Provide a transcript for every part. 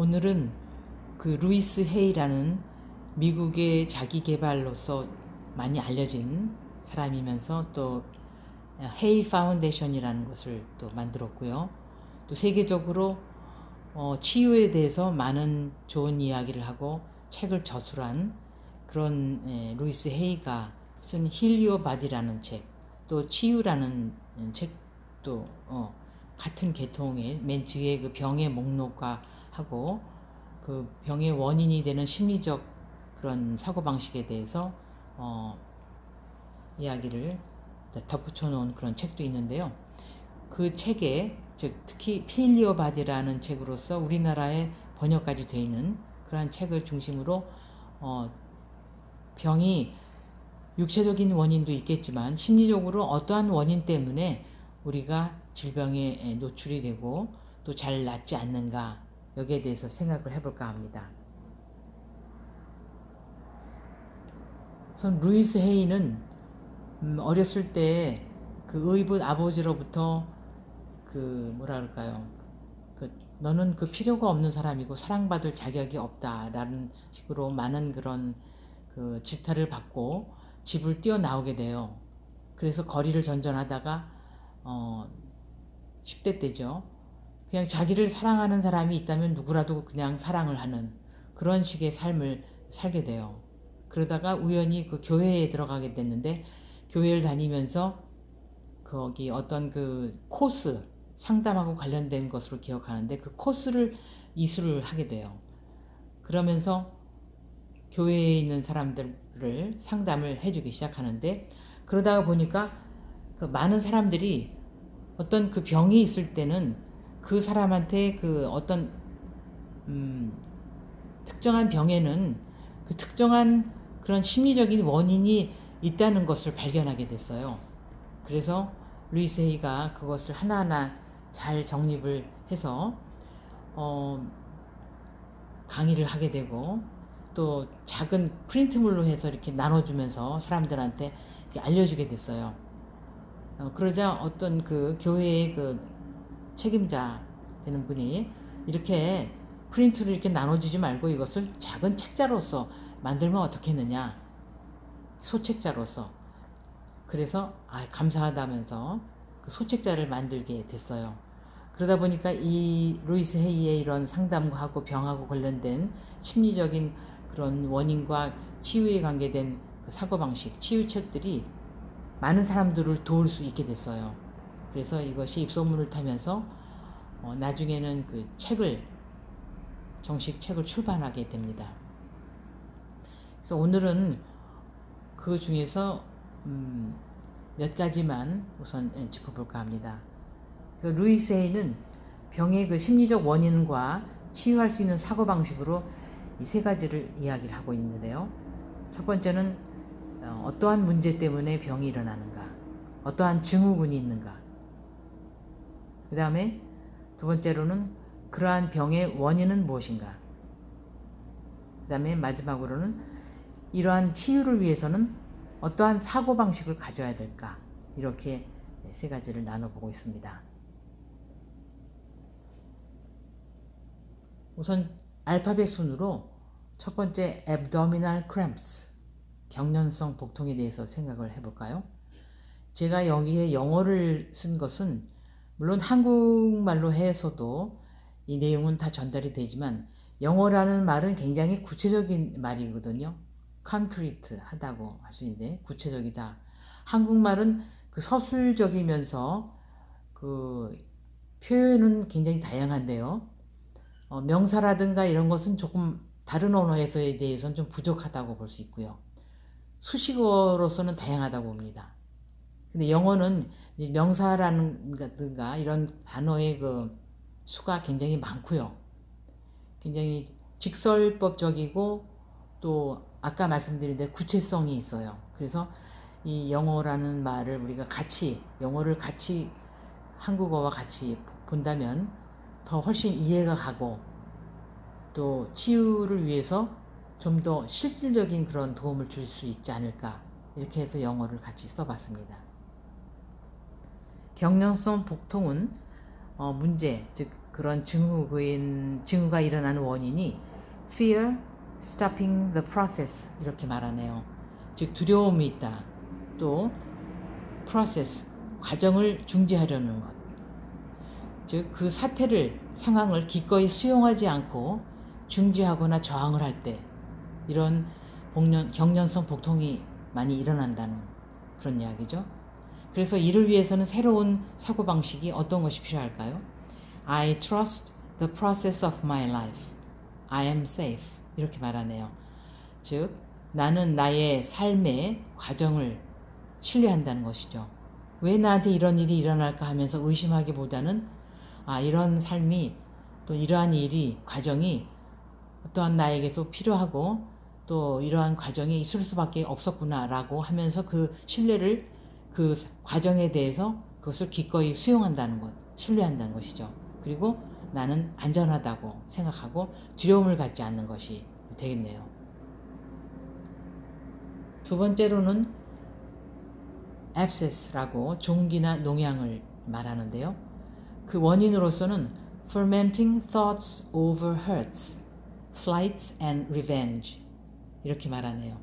오늘은 그 루이스 헤이라는 미국의 자기 개발로서 많이 알려진 사람이면서 또 헤이 파운데이션이라는 것을 또 만들었고요. 또 세계적으로 어, 치유에 대해서 많은 좋은 이야기를 하고 책을 저술한 그런 에, 루이스 헤이가 쓴 힐리오 바디라는 책, 또 치유라는 책도 어, 같은 계통의 맨 뒤에 그 병의 목록과 하고 그 병의 원인이 되는 심리적 그런 사고 방식에 대해서 어, 이야기를 덧붙여 놓은 그런 책도 있는데요. 그 책에 즉 특히 페일리어 바디라는 책으로서 우리나라에 번역까지 돼 있는 그러한 책을 중심으로 어, 병이 육체적인 원인도 있겠지만 심리적으로 어떠한 원인 때문에 우리가 질병에 노출이 되고 또 잘 낫지 않는가 여기에 대해서 생각을 해볼까 합니다. 선 루이스 헤이는 음, 어렸을 때 그 의붓 아버지로부터 그 뭐라 그럴까요? 그 너는 그 필요가 없는 사람이고 사랑받을 자격이 없다라는 식으로 많은 그런 그 질타를 받고 집을 뛰어나오게 돼요. 그래서 거리를 전전하다가 어 10대 때죠. 그냥 자기를 사랑하는 사람이 있다면 누구라도 그냥 사랑을 하는 그런 식의 삶을 살게 돼요. 그러다가 우연히 그 교회에 들어가게 됐는데 교회를 다니면서 거기 어떤 그 코스 상담하고 관련된 것으로 기억하는데 그 코스를 이수를 하게 돼요. 그러면서 교회에 있는 사람들을 상담을 해주기 시작하는데 그러다가 보니까 그 많은 사람들이 어떤 그 병이 있을 때는 그 사람한테 그 어떤 음, 특정한 병에는 그 특정한 그런 심리적인 원인이 있다는 것을 발견하게 됐어요. 그래서 루이스 헤이가 그것을 하나하나 잘 정립을 해서 어, 강의를 하게 되고 또 작은 프린트물로 해서 이렇게 나눠주면서 사람들한테 알려주게 됐어요. 어, 그러자 어떤 그 교회의 그 책임자 되는 분이 이렇게 프린트를 이렇게 나눠주지 말고 이것을 작은 책자로서 만들면 어떻겠느냐. 소책자로서. 그래서 아, 감사하다면서 그 소책자를 만들게 됐어요. 그러다 보니까 이 루이스 헤이의 이런 상담하고 병하고 관련된 심리적인 그런 원인과 치유에 관계된 그 사고방식, 치유책들이 많은 사람들을 도울 수 있게 됐어요. 그래서 이것이 입소문을 타면서 어, 나중에는 그 책을 정식 책을 출판하게 됩니다. 그래서 오늘은 그 중에서 음, 몇 가지만 우선 짚어볼까 합니다. 루이스 헤이는 병의 그 심리적 원인과 치유할 수 있는 사고 방식으로 이 세 가지를 이야기를 하고 있는데요. 첫 번째는 어, 어떠한 문제 때문에 병이 일어나는가, 어떠한 증후군이 있는가. 그 다음에 두 번째로는 그러한 병의 원인은 무엇인가. 그 다음에 마지막으로는 이러한 치유를 위해서는 어떠한 사고방식을 가져야 될까. 이렇게 세 가지를 나눠보고 있습니다. 우선 알파벳 순으로 첫 번째 abdominal cramps 경련성 복통에 대해서 생각을 해볼까요? 제가 여기에 영어를 쓴 것은 물론 한국말로 해서도 이 내용은 다 전달이 되지만 영어라는 말은 굉장히 구체적인 말이거든요. concrete 하다고 할 수 있는데 구체적이다. 한국말은 그 서술적이면서 그 표현은 굉장히 다양한데요. 어, 명사라든가 이런 것은 조금 다른 언어에서에 대해서는 좀 부족하다고 볼 수 있고요. 수식어로서는 다양하다고 봅니다. 근데 영어는 명사라든가 이런 단어의 그 수가 굉장히 많고요. 굉장히 직설법적이고 또 아까 말씀드린 대로 구체성이 있어요. 그래서 이 영어라는 말을 우리가 같이 영어를 같이 한국어와 같이 본다면 더 훨씬 이해가 가고 또 치유를 위해서 좀 더 실질적인 그런 도움을 줄 수 있지 않을까 이렇게 해서 영어를 같이 써봤습니다. 경련성 복통은 어, 문제 즉 그런 증후인 증후가 일어나는 원인이 fear stopping the process 이렇게 말하네요. 즉 두려움이 있다. 또 process 과정을 중지하려는 것. 즉 그 사태를 상황을 기꺼이 수용하지 않고 중지하거나 저항을 할 때 이런 복년, 경련성 복통이 많이 일어난다는 그런 이야기죠. 그래서 이를 위해서는 새로운 사고방식이 어떤 것이 필요할까요? I trust the process of my life. I am safe. 이렇게 말하네요. 즉, 나는 나의 삶의 과정을 신뢰한다는 것이죠. 왜 나한테 이런 일이 일어날까 하면서 의심하기보다는 아, 이런 삶이 또 이러한 일이, 과정이 어떠한 나에게도 필요하고 또 이러한 과정이 있을 수밖에 없었구나라고 하면서 그 신뢰를 그 과정에 대해서 그것을 기꺼이 수용한다는 것, 신뢰한다는 것이죠. 그리고 나는 안전하다고 생각하고 두려움을 갖지 않는 것이 되겠네요. 두 번째로는 abscess라고 종기나 농양을 말하는데요. 그 원인으로서는 fermenting thoughts over hurts, slights and revenge 이렇게 말하네요.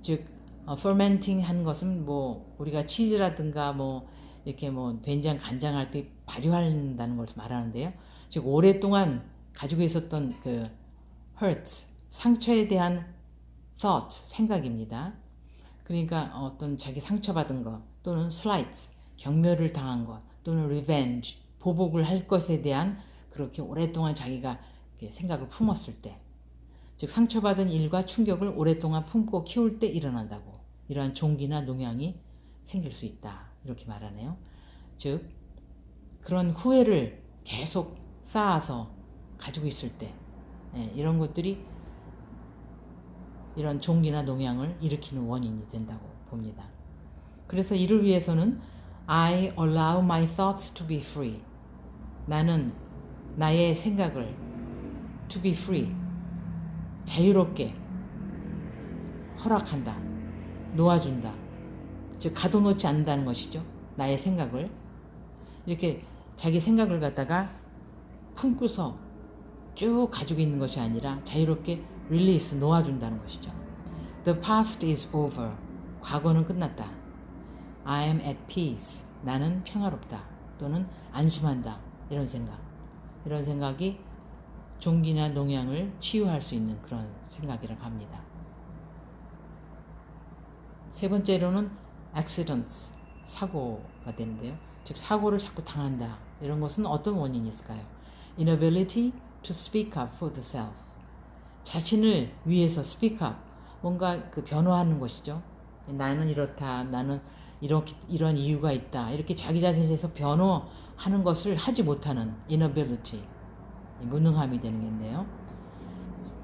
즉 어, fermenting 한 것은 뭐 우리가 치즈라든가 뭐 이렇게 뭐 된장 간장할 때 발효한다는 것을 말하는데요. 즉 오랫동안 가지고 있었던 그 hurts 상처에 대한 thought 생각입니다. 그러니까 어떤 자기 상처받은 것 또는 slights 경멸을 당한 것 또는 revenge 보복을 할 것에 대한 그렇게 오랫동안 자기가 생각을 품었을 때, 즉 상처받은 일과 충격을 오랫동안 품고 키울 때 일어난다고 이러한 종기나 농양이 생길 수 있다 이렇게 말하네요. 즉 그런 후회를 계속 쌓아서 가지고 있을 때 예, 이런 것들이 이런 종기나 농양을 일으키는 원인이 된다고 봅니다. 그래서 이를 위해서는 I allow my thoughts to be free. 나는 나의 생각을 to be free. 자유롭게 허락한다. 놓아준다. 즉, 가둬놓지 않는다는 것이죠. 나의 생각을. 이렇게 자기 생각을 갖다가 품고서 쭉 가지고 있는 것이 아니라 자유롭게 릴리스 놓아준다는 것이죠. The past is over. 과거는 끝났다. I am at peace. 나는 평화롭다. 또는 안심한다. 이런 생각. 이런 생각이 종기나 농양을 치유할 수 있는 그런 생각이라고 합니다. 세 번째로는 accidents, 사고가 되는데요. 즉 사고를 자꾸 당한다. 이런 것은 어떤 원인이 있을까요? inability to speak up for the self. 자신을 위해서 speak up, 뭔가 그 변호하는 것이죠. 나는 이렇다. 나는 이렇게 이런 이유가 있다. 이렇게 자기 자신에 대해서 변호하는 것을 하지 못하는 inability. 무능함이 되는겠네요.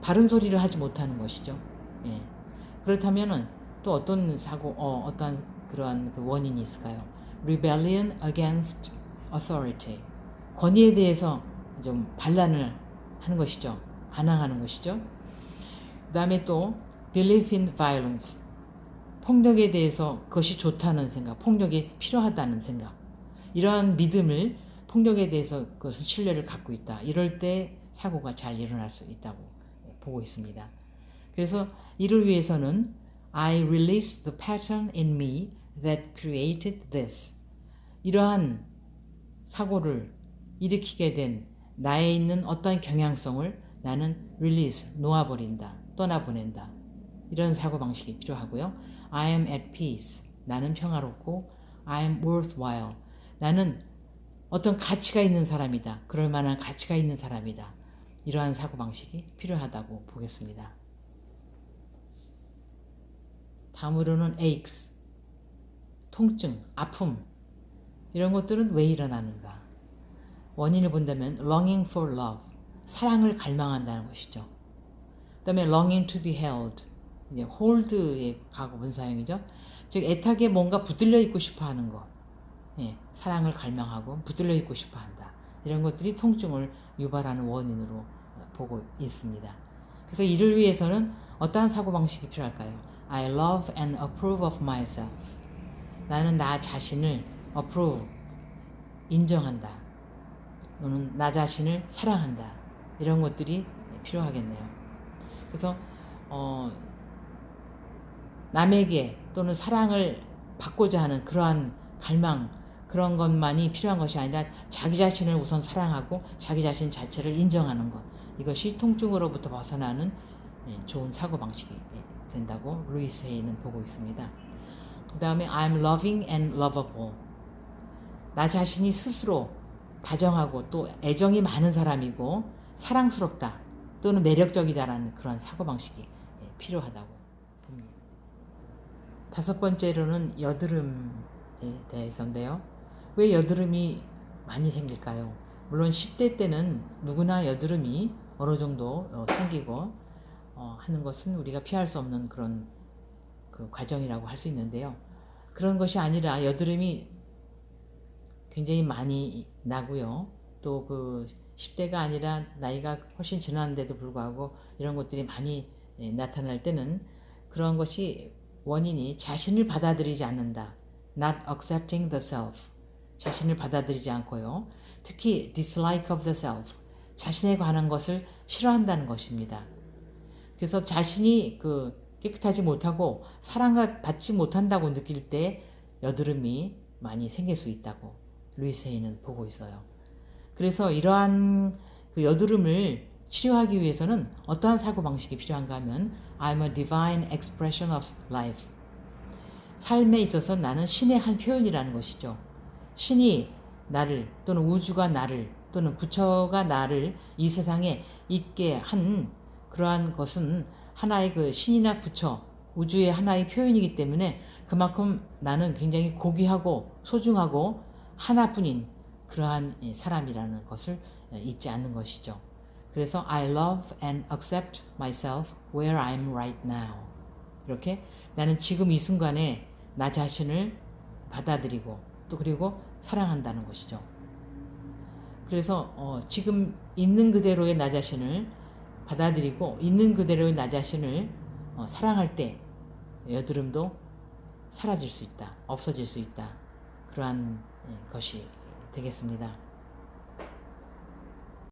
바른 소리를 하지 못하는 것이죠. 예. 그렇다면은 또 어떤 사고, 어, 어떠한 그러한 그 원인이 있을까요? Rebellion against authority. 권위에 대해서 좀 반란을 하는 것이죠. 반항하는 것이죠. 그 다음에 또 belief in violence. 폭력에 대해서 그것이 좋다는 생각, 폭력이 필요하다는 생각. 이러한 믿음을 폭력에 대해서 그것은 신뢰를 갖고 있다. 이럴 때 사고가 잘 일어날 수 있다고 보고 있습니다. 그래서 이를 위해서는 I release the pattern in me that created this. 이러한 사고를 일으키게 된 나에 있는 어떤 경향성을 나는 release, 놓아버린다, 떠나보낸다. 이런 사고방식이 필요하고요. I am at peace. 나는 평화롭고 I am worthwhile. 나는 어떤 가치가 있는 사람이다. 그럴 만한 가치가 있는 사람이다. 이러한 사고방식이 필요하다고 보겠습니다. 다음으로는 aches, 통증, 아픔 이런 것들은 왜 일어나는가? 원인을 본다면 longing for love, 사랑을 갈망한다는 것이죠. 그 다음에 longing to be held, 이제 hold의 과거 분사형이죠. 즉 애타게 뭔가 붙들려 있고 싶어 하는 것. 예, 사랑을 갈망하고 붙들려 있고 싶어 한다. 이런 것들이 통증을 유발하는 원인으로 보고 있습니다. 그래서 이를 위해서는 어떠한 사고방식이 필요할까요? I love and approve of myself. 나는 나 자신을 approve, 인정한다. 또는 나 자신을 사랑한다. 이런 것들이 필요하겠네요. 그래서 어, 남에게 또는 사랑을 받고자 하는 그러한 갈망 그런 것만이 필요한 것이 아니라 자기 자신을 우선 사랑하고 자기 자신 자체를 인정하는 것 이것이 통증으로부터 벗어나는 예, 좋은 사고 방식이 된다고 루이스 헤이는 보고 있습니다. 그 다음에 I'm loving and lovable. 나 자신이 스스로 다정하고 또 애정이 많은 사람이고 사랑스럽다 또는 매력적이다라는 그런 사고 방식이 예, 필요하다고 봅니다. 다섯 번째로는 여드름에 대해서인데요. 왜 여드름이 많이 생길까요? 물론 10대 때는 누구나 여드름이 어느 정도 어, 생기고 어, 하는 것은 우리가 피할 수 없는 그런 그 과정이라고 할 수 있는데요. 그런 것이 아니라 여드름이 굉장히 많이 나고요. 또 그 10대가 아니라 나이가 훨씬 지났는데도 불구하고 이런 것들이 많이 예, 나타날 때는 그런 것이 원인이 자신을 받아들이지 않는다. not accepting the self. 자신을 받아들이지 않고요. 특히 dislike of the self. 자신에 관한 것을 싫어한다는 것입니다. 그래서 자신이 그 깨끗하지 못하고 사랑을 받지 못한다고 느낄 때 여드름이 많이 생길 수 있다고 루이스 헤이는 보고 있어요. 그래서 이러한 그 여드름을 치료하기 위해서는 어떠한 사고 방식이 필요한가 하면 I'm a divine expression of life. 삶에 있어서 나는 신의 한 표현이라는 것이죠. 신이 나를 또는 우주가 나를 또는 부처가 나를 이 세상에 있게 한 그러한 것은 하나의 그 신이나 부처 우주의 하나의 표현이기 때문에 그만큼 나는 굉장히 고귀하고 소중하고 하나뿐인 그러한 사람이라는 것을 잊지 않는 것이죠. 그래서 I love and accept myself where I'm right now. 이렇게 나는 지금 이 순간에 나 자신을 받아들이고 또 그리고 사랑한다는 것이죠. 그래서 어, 지금 있는 그대로의 나 자신을 받아들이고 있는 그대로의 나 자신을 어, 사랑할 때 여드름도 사라질 수 있다, 없어질 수 있다. 그러한 예, 것이 되겠습니다.